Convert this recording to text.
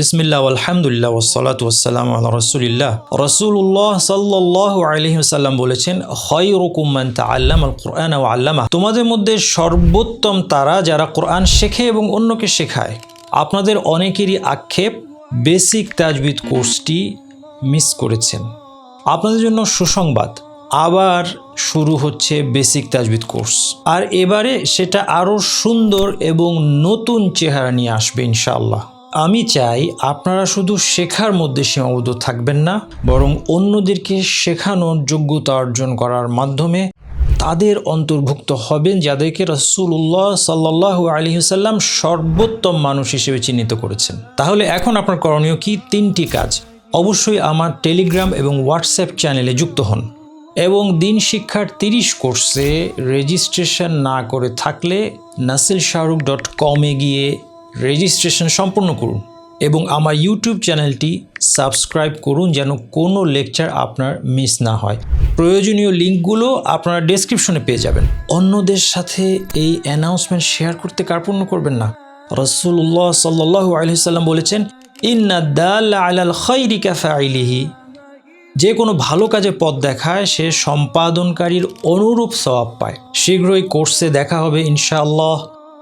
বিসমিল্লাহ, আলহামদুলিল্লাহ ওসলাত ওসালাম আল্লাহ রসুলিল্লাহ। রসুল্লাহ সাল্লাহ আলহিহাল্লাম বলেছেন হয় রকুমান তা আল্লাম আল কোরআন ও আল্লামা তোমাদের মধ্যে সর্বোত্তম তারা যারা কোরআন শেখে এবং অন্যকে শেখায়, আপনাদের অনেকেরই আক্ষেপ বেসিক তাজবিদ কোর্সটি মিস করেছেন। আপনাদের জন্য সুসংবাদ, আবার শুরু হচ্ছে বেসিক তাজবিদ কোর্স। আর এবারে সেটা আরও সুন্দর এবং নতুন চেহারা নিয়ে আসবে ইনশাআল্লাহ। আমি চাই আপনারা শুধু শেখার মধ্যে সীমাবদ্ধ থাকবেন না, বরং অন্যদেরকে শেখানোর যোগ্যতা অর্জন করার মাধ্যমে তাদের অন্তর্ভুক্ত হবেন, যাদেরকে রসুল্লাহ সাল্লাহ আলহিসাল্লাম সর্বোত্তম মানুষ হিসেবে চিহ্নিত করেছেন। তাহলে এখন আপনার করণীয় কি? তিনটি কাজ। অবশ্যই আমার টেলিগ্রাম এবং হোয়াটসঅ্যাপ চ্যানেলে যুক্ত হন এবং দিন শিক্ষার তিরিশ কোর্সে রেজিস্ট্রেশন না করে থাকলে নাসিল শাহরুখ ডট কমে গিয়ে রেজিস্ট্রেশন সম্পূর্ণ করুন এবং আমার ইউটিউব চ্যানেলটি সাবস্ক্রাইব করুন যেন কোনো লেকচার আপনার মিস না হয়। প্রয়োজনীয় লিঙ্কগুলো আপনারা ডেসক্রিপশনে পেয়ে যাবেন। অন্যদের সাথে এই অ্যানাউন্সমেন্ট শেয়ার করতে কার্পণ্য করবেন না। রসুল্লাহ সাল্লাহ আলহিসাল্লাম বলেছেন আলাল খৈরি কাফাইলিহি যে কোনো ভালো কাজে পথ দেখায়, সে সম্পাদনকারীর অনুরূপ সওয়াব পায়। শীঘ্রই কোর্সে দেখা হবে ইনশাআল্লাহ।